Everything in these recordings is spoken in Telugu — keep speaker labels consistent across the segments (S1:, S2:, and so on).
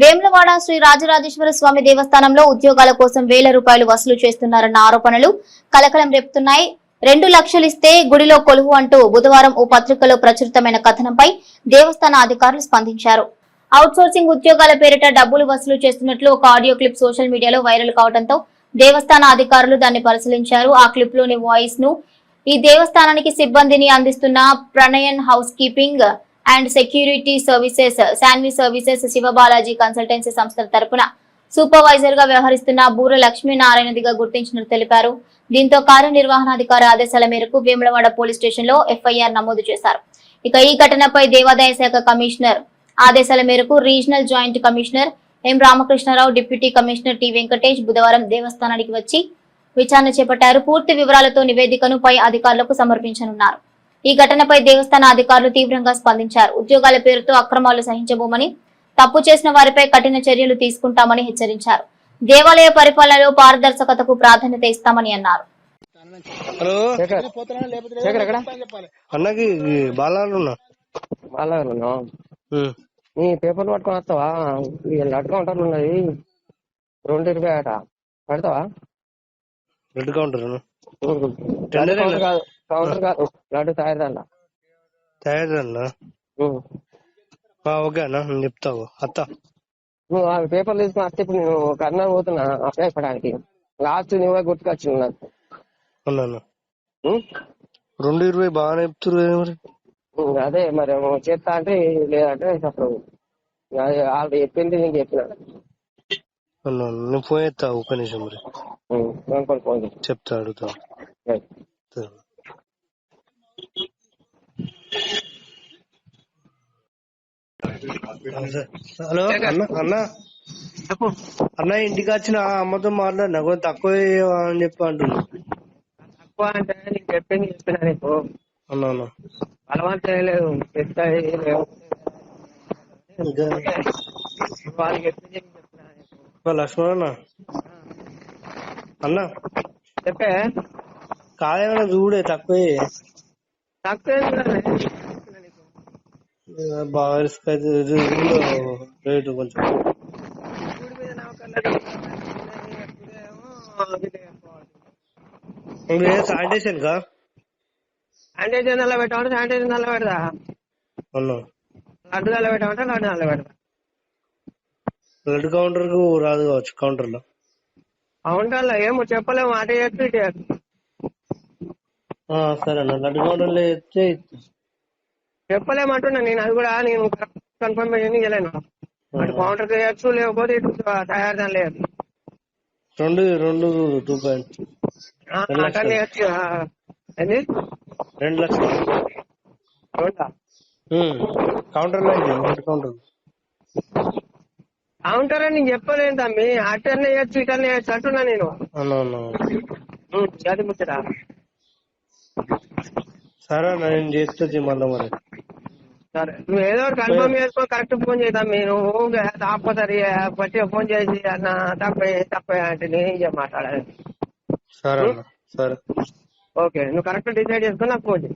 S1: వేములవాడ శ్రీ రాజరాజేశ్వర స్వామి దేవస్థానంలో ఉద్యోగాల కోసం వేల రూపాయలు వసూలు చేస్తున్నారన్న ఆరోపణలు కలకలం రేపుతున్నాయి రెండు లక్షలిస్తే గుడిలో కొలువు అంటూ బుధవారం ఓ పత్రికలో ప్రచురితమైన కథనంపై దేవస్థాన అధికారులు స్పందించారు అవుట్సోర్సింగ్ ఉద్యోగాల పేరిట డబ్బులు వసూలు చేస్తున్నట్లు ఒక ఆడియో క్లిప్ సోషల్ మీడియాలో వైరల్ కావడంతో దేవస్థాన అధికారులు దాన్ని పరిశీలించారు ఆ క్లిప్ లోని వాయిస్ ను ఈ దేవస్థానానికి సిబ్బందిని అందిస్తున్న Pranayan housekeeping and security services Shanvi services Shivabalaji consultancy సంస్థల తరపున సూపర్వైజర్ గా వ్యవహరిస్తున్న బూర లక్ష్మీనారాయణదిగా గుర్తించినట్లు తెలిపారు దీంతో కార్యనిర్వహణాధికారి ఆదేశాల మేరకు వేములవాడ పోలీస్ స్టేషన్ లో ఎఫ్ఐఆర్ నమోదు చేశారు ఇక ఈ ఘటనపై దేవాదాయ శాఖ కమిషనర్ ఆదేశాల మేరకు regional joint commissioner M Ramakrishnarao deputy commissioner T Venkatesh బుధవారం దేవస్థానానికి వచ్చి విచారణ చేపట్టారు పూర్తి వివరాలతో నివేదికను పై అధికారులకు సమర్పించనున్నారు ఈ ఘటనపై దేవస్థాన అధికారులు తీవ్రంగా స్పందించారు ఉద్యోగాల పేరుతో అక్రమాలు సహించబోమని తప్పు చేసిన వారిపై కఠిన చర్యలు తీసుకుంటామని హెచ్చరించారు దేవాలయ పరిపాలనలో పారదర్శకతకు ప్రాధాన్యత ఇస్తామని అన్నారు
S2: పట్టుకొని వస్తావా రెడ్ రెండు ఇరవై ఆట పెడతావా
S3: రెడ్ కౌంటర్ కాదు
S2: సంవత్సరం కాదు రెండు తయారదన్నా
S3: తయారదన్నా చెప్తావు అత్త
S2: నువ్వు ఆ పేపర్లు తీసుకుని అత్త ఇప్పుడు నేను కర్ణాలు పోతున్నా అప్లై అయిపోవడానికి లాస్ట్ నువ్వే గుర్తుకొచ్చి
S3: ఉన్నాను రెండు ఇరవై బాగానే చెప్తున్నారు
S2: అదే మరి చేస్తా అంటే లేదంటే అప్పుడు వాళ్ళు చెప్పింది నేను చెప్పిన
S3: నువ్వు పోయేస్తా ఒక నిమిషం మరి చెప్తా అడుగుతా హలో అన్న అన్న అన్న ఇంటికి వచ్చిన అమ్మతో మాట్లాడినా కొంచెం తక్కువ అని చెప్పి అంటున్నా
S2: తక్కువ అంటే చెప్పింది చెప్పినా నీకు అన్నా అలవాటు చేయలేదు పెద్ద
S3: వాళ్ళకి చెప్పింది లక్ష్మణ్ అన్న చెప్పే కాదేమైనా చూడే తక్కువే తక్కువ బాగా రిస్క్ అయితే కొంచెం శానిటేషన్ కా
S2: శానిటేషన్ అలా పెట్టామంటే శానిటేషన్ అలా పెడదా లడ్డు అలా పెట్టామంటే లడ్డు అలా పెడదా
S3: లడ్డు కౌంటర్ కు రాదు కావచ్చు కౌంటర్ లో
S2: కౌంటర్ లో ఏమో చెప్పలేము అటే చేస్తే
S3: సరే అన్న లడ్డు కౌంటర్ లో చెప్తే
S2: చెప్పలేమంటున్నా నేను అది కూడా నేను కన్ఫర్మేషన్ ఇవ్వలేను అటు కౌంటర్ చేయొచ్చు లేకపోతే ఇటు తయారు లేదు
S3: రెండు రెండు టూ పాయింట్ రెండు లక్షలు కౌంటర్ కౌంటర్
S2: కౌంటర్ అని చెప్పలేను తమ్మి అటర్నే వేయచ్చు ఇటర్నే చేయొచ్చు అంటున్నా నేను అది
S3: సరే నేను చేస్తే మళ్ళీ మరి
S2: సరే నువ్వు ఏదో కన్ఫర్మ్ చేసుకో కరెక్ట్ ఫోన్ చేద్దాం మీరు తప్పసరి పట్టి ఫోన్ చేసి అన్న తప్పే తప్పే అంటే నేను ఏం మాట్లాడాలి సరే ఓకే నువ్వు కరెక్ట్ డిసైడ్ చేసుకుని నాకు ఫోన్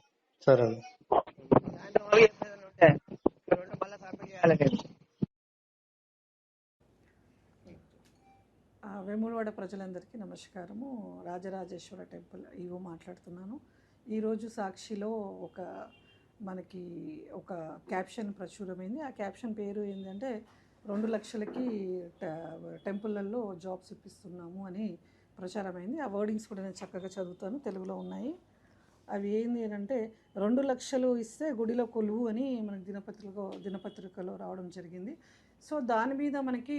S3: సరే చేయాలి
S4: వేములవాడ ప్రజలందరికీ నమస్కారము రాజరాజేశ్వర టెంపుల్ ఈవో మాట్లాడుతున్నాను ఈరోజు సాక్షిలో ఒక మనకి ఒక క్యాప్షన్ ప్రచురమైంది ఆ క్యాప్షన్ పేరు ఏంటంటే రెండు లక్షలకి టెంపుల్లలో జాబ్స్ ఇప్పిస్తున్నాము అని ప్రచారమైంది ఆ వర్డింగ్స్ కూడా నేను చక్కగా చదువుతాను తెలుగులో ఉన్నాయి అవి ఏంది అంటే రెండు లక్షలు ఇస్తే గుడిలో కొలువు అని మనకు దినపత్రికలో దినపత్రికలో రావడం జరిగింది సో దాని మీద మనకి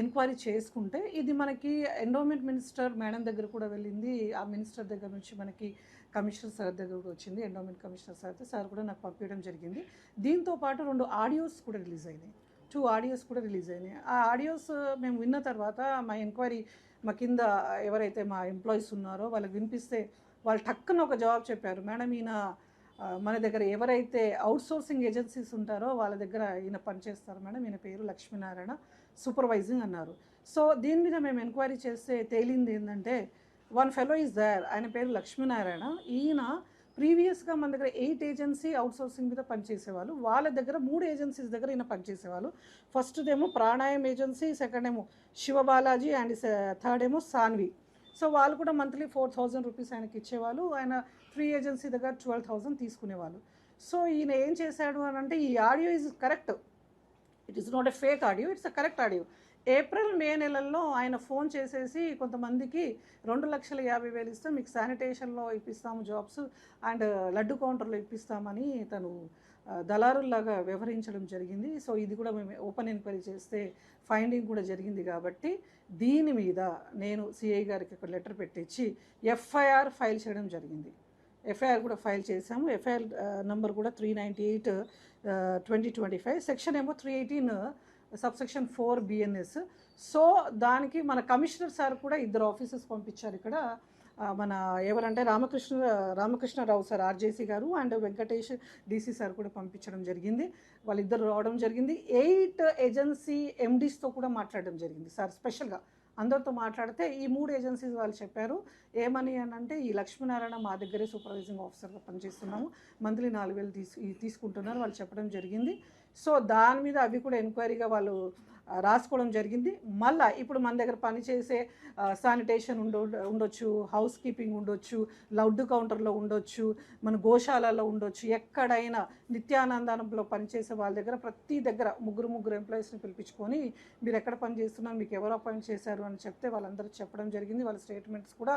S4: ఎంక్వైరీ చేసుకుంటే ఇది మనకి ఎండోమెంట్ మినిస్టర్ మేడం దగ్గర కూడా వెళ్ళింది ఆ మినిస్టర్ దగ్గర నుంచి మనకి కమిషనర్ సార్ దగ్గర కూడా వచ్చింది ఎండోమెంట్ కమిషనర్ సార్ సార్ కూడా నాకు పంపించడం జరిగింది దీంతో పాటు రెండు ఆడియోస్ కూడా రిలీజ్ అయినాయి టూ ఆడియోస్ కూడా రిలీజ్ అయినాయి ఆ ఆడియోస్ మేము విన్న తర్వాత మా ఎంక్వైరీ మా కింద ఎవరైతే మా ఎంప్లాయీస్ ఉన్నారో వాళ్ళకి వినిపిస్తే వాళ్ళు టక్కున ఒక జవాబు చెప్పారు మేడం ఈయన మన దగ్గర ఎవరైతే అవుట్సోర్సింగ్ ఏజెన్సీస్ ఉంటారో వాళ్ళ దగ్గర ఈయన పనిచేస్తారు మేడం ఈయన పేరు లక్ష్మీనారాయణ సూపర్వైజింగ్ అన్నారు సో దీని మీద మేము ఎంక్వైరీ చేస్తే తేలింది ఏంటంటే వన్ ఫెలో ఈజ్ దర్ ఆయన పేరు లక్ష్మీనారాయణ ఈయన ప్రీవియస్గా మన దగ్గర ఎయిట్ ఏజెన్సీ అవుట్సోర్సింగ్ మీద పనిచేసేవాళ్ళు వాళ్ళ దగ్గర మూడు ఏజెన్సీస్ దగ్గర ఈయన పనిచేసేవాళ్ళు ఫస్ట్ ఏమో ప్రాణాయం ఏజెన్సీ సెకండ్ ఏమో శివబాలాజీ అండ్ థర్డ్ ఏమో సాన్వి సో వాళ్ళు కూడా మంత్లీ ఫోర్ థౌజండ్ రూపీస్ ఆయనకి ఇచ్చేవాళ్ళు ఆయన త్రీ ఏజెన్సీ దగ్గర ట్వెల్వ్ థౌజండ్ తీసుకునేవాళ్ళు సో ఈయన ఏం చేశాడు అని అంటే ఈ audio is correct it is not a fake audio it's a correct audio April May నెలల్లో ఆయన ఫోన్ చేసేసి కొంతమందికి రెండు లక్షల యాభై వేలు ఇస్తే మీకు శానిటేషన్లో ఇప్పిస్తాము జాబ్స్ అండ్ లడ్డు కౌంటర్లో ఇప్పిస్తామని తను దళారుల్లాగా వ్యవహరించడం జరిగింది సో ఇది కూడా మేము ఓపెన్ ఎంక్వైరీ చేస్తే ఫైండింగ్ కూడా జరిగింది కాబట్టి దీని మీద నేను సిఐ గారికి ఒక లెటర్ పెట్టించి ఎఫ్ఐఆర్ ఫైల్ చేయడం జరిగింది ఎఫ్ఐఆర్ కూడా ఫైల్ చేశాము ఎఫ్ఐఆర్ నెంబర్ కూడా three ninety eight twenty twenty five section ఏమో three eighteen subsection four BNS so దానికి మన కమిషనర్ సార్ కూడా ఇద్దరు ఆఫీసర్స్ పంపించారు ఇక్కడ మన ఎవరంటే రామకృష్ణ రామకృష్ణరావు సార్ ఆర్జేసీ గారు అండ్ వెంకటేష్ డీసీ సార్ కూడా పంపించడం జరిగింది వాళ్ళిద్దరు రావడం జరిగింది ఎయిట్ ఏజెన్సీ ఎండీస్తో కూడా మాట్లాడడం జరిగింది సార్ స్పెషల్గా అందరితో మాట్లాడితే ఈ మూడు ఏజెన్సీస్ వాళ్ళు చెప్పారు ఏమని అని అంటే ఈ లక్ష్మీనారాయణ మా దగ్గరే సూపర్వైజింగ్ ఆఫీసర్గా పనిచేస్తున్నాము మంత్లీ నాలుగు వేలు తీసుకుంటున్నారు వాళ్ళు చెప్పడం జరిగింది సో దాని మీద అవి కూడా ఎంక్వైరీగా వాళ్ళు రాసుకోవడం జరిగింది మళ్ళీ ఇప్పుడు మన దగ్గర పనిచేసే శానిటేషన్ ఉండ ఉండొచ్చు హౌస్ కీపింగ్ ఉండొచ్చు లౌడ్ కౌంటర్లో ఉండొచ్చు మన గోశాలలో ఉండొచ్చు ఎక్కడైనా నిత్యానందంలో పనిచేసే వాళ్ళ దగ్గర ప్రతి దగ్గర ముగ్గురు ముగ్గురు ఎంప్లాయీస్ని పిలిపించుకొని మీరు ఎక్కడ పని చేస్తున్నారు మీకు ఎవరు అపాయింట్ చేశారు అని చెప్తే వాళ్ళందరూ చెప్పడం జరిగింది వాళ్ళ స్టేట్మెంట్స్ కూడా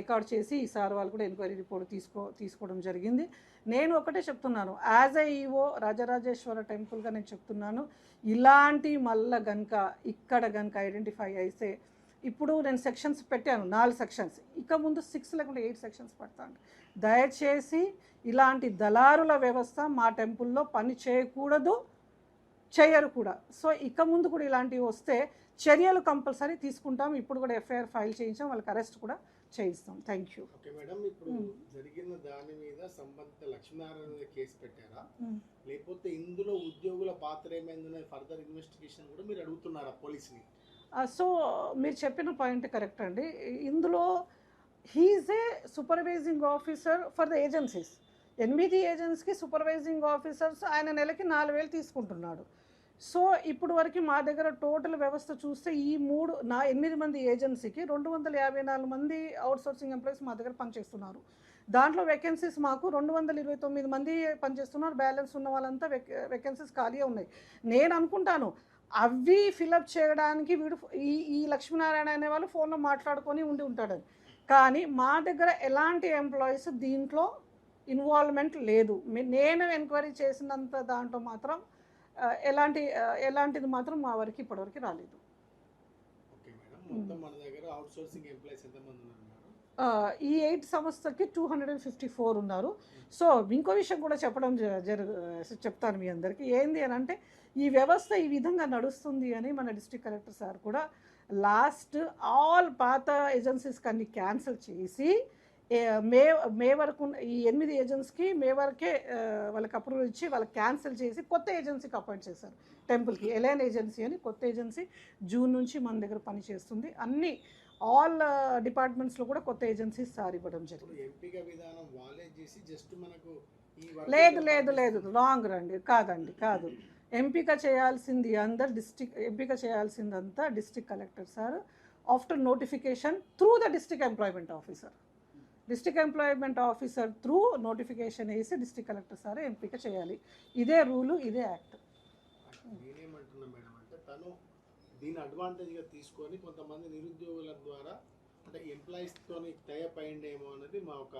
S4: రికార్డ్ చేసి ఈసారి వాళ్ళు కూడా ఎంక్వైరీ రిపోర్ట్ తీసుకో తీసుకోవడం జరిగింది నేను ఒకటే చెప్తున్నాను యాజ్ అ ఈవో రాజరాజేశ్వర టెంపుల్గా నేను చెప్తున్నాను ఇలాంటి మల్ల గనక ఇక్కడ గనక ఐడెంటిఫై అయితే ఇప్పుడు నేను సెక్షన్స్ పెట్టాను నాలుగు సెక్షన్స్ ఇక ముందు సిక్స్ లేకుండా ఎయిట్ సెక్షన్స్ పెడతాను దయచేసి ఇలాంటి దళారుల వ్యవస్థ మా టెంపుల్లో పని చేయకూడదు చేయరు కూడా సో ఇక ముందు కూడా ఇలాంటివి వస్తే చర్యలు కంపల్సరీ తీసుకుంటాం ఇప్పుడు కూడా ఎఫ్ఐఆర్ ఫైల్ చేయించాం వాళ్ళకి అరెస్ట్ కూడా చేయిస్తాం థ్యాంక్ యూ
S5: ఓకే మేడం ఇప్పుడు hmm. జరిగిన దాని మీద సంబంధిత లక్ష్మీనారాయణ కేసు పెట్టారా hmm. లేకపోతే ఇందులో ఉద్యోగుల పాత్ర ఏమైందనే ఫర్దర్ ఇన్వెస్టిగేషన్ కూడా మీరు అడుగుతున్నారా పోలీస్ని
S4: సో uh, మీరు చెప్పిన పాయింట్ కరెక్ట్ అండి ఇందులో he's a supervising officer for the agencies ఎనిమిది ఏజెన్సీకి సూపర్వైజింగ్ ఆఫీసర్స్ ఆయన నెలకి నాలుగు వేలు తీసుకుంటున్నాడు సో ఇప్పుడు వరకు మా దగ్గర టోటల్ వ్యవస్థ చూస్తే ఈ మూడు నా ఎనిమిది మంది ఏజెన్సీకి రెండు వందల యాభై నాలుగు మంది సోర్సింగ్ ఎంప్లాయీస్ మా దగ్గర పనిచేస్తున్నారు దాంట్లో వేకెన్సీస్ మాకు రెండు వందల ఇరవై తొమ్మిది మంది పనిచేస్తున్నారు బ్యాలెన్స్ ఉన్న వాళ్ళంతా వేకెన్సీస్ ఖాళీ ఉన్నాయి నేను అనుకుంటాను అవి ఫిలప్ చేయడానికి వీడు ఈ ఈ లక్ష్మీనారాయణ అనేవాళ్ళు ఫోన్లో మాట్లాడుకొని ఉండి ఉంటాడని కానీ మా దగ్గర ఎలాంటి ఎంప్లాయీస్ దీంట్లో ఇన్వాల్వ్మెంట్ లేదు నేను ఎంక్వైరీ చేసినంత దాంట్లో మాత్రం ఎలాంటి ఎలాంటిది మాత్రం మా వరకు ఇప్పటివరకు రాలేదు ఈ ఎయిట్ సంస్థకి two hundred and fifty four ఉన్నారు సో ఇంకో విషయం కూడా చెప్పడం జరు చెప్తాను మీ అందరికీ ఏంది అని అంటే ఈ వ్యవస్థ ఈ విధంగా నడుస్తుంది అని మన డిస్ట్రిక్ట్ కలెక్టర్ సార్ కూడా లాస్ట్ ఆల్ పాత ఏజెన్సీస్ అన్ని క్యాన్సిల్ చేసి మే మే వరకు ఈ ఎనిమిది ఏజెంట్స్కి మే వరకే వాళ్ళకి అప్రూవల్ ఇచ్చి వాళ్ళకి క్యాన్సిల్ చేసి కొత్త ఏజెన్సీకి అపాయింట్ చేశారు టెంపుల్కి ఎలైన్ ఏజెన్సీ అని కొత్త ఏజెన్సీ జూన్ నుంచి మన దగ్గర పనిచేస్తుంది అన్ని ఆల్ డిపార్ట్మెంట్స్లో కూడా కొత్త ఏజెన్సీస్ సార్ ఇవ్వడం జరిగింది లేదు లేదు లేదు రాంగ్ రండి కాదండి కాదు ఎంపిక చేయాల్సింది అందరు డిస్టిక్ ఎంపిక చేయాల్సిందంతా district collector sir after notification through the district employment officer district employment officer through notification వేసి డిస్టిక్ కలెక్టర్ సార్ ఎంపిక చేయాలి ఇదే రూలు ఇదే యాక్ట్
S5: నేనేమంటున్నా మేడం అంటే తను దీని అడ్వాంటేజ్గా తీసుకొని కొంతమంది నిరుద్యోగుల ద్వారా అంటే ఎంప్లాయీస్తోని టైప్ అయ్యిండేమో అనేది మా ఒక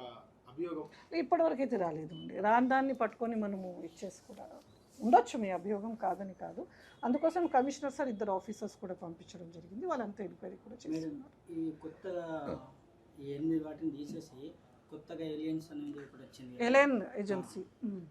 S5: అభియోగం
S4: ఇప్పటివరకు అయితే రాలేదండి రాని దాన్ని పట్టుకొని మనము ఇచ్చేసుకున్నాము ఉండొచ్చు మీ అభియోగం కాదని కాదు అందుకోసం కమిషనర్ సార్ ఇద్దరు ఆఫీసర్స్ కూడా పంపించడం జరిగింది వాళ్ళంతా ఎంక్వైరీ కూడా చేస్తున్నారు
S5: ఈ కొత్త ఎనిమిది వాటిని తీసేసి కొత్తగా ఏలియన్స్ అనేది ఒకటి వచ్చింది
S4: ఎలియన్ ఏజెన్సీ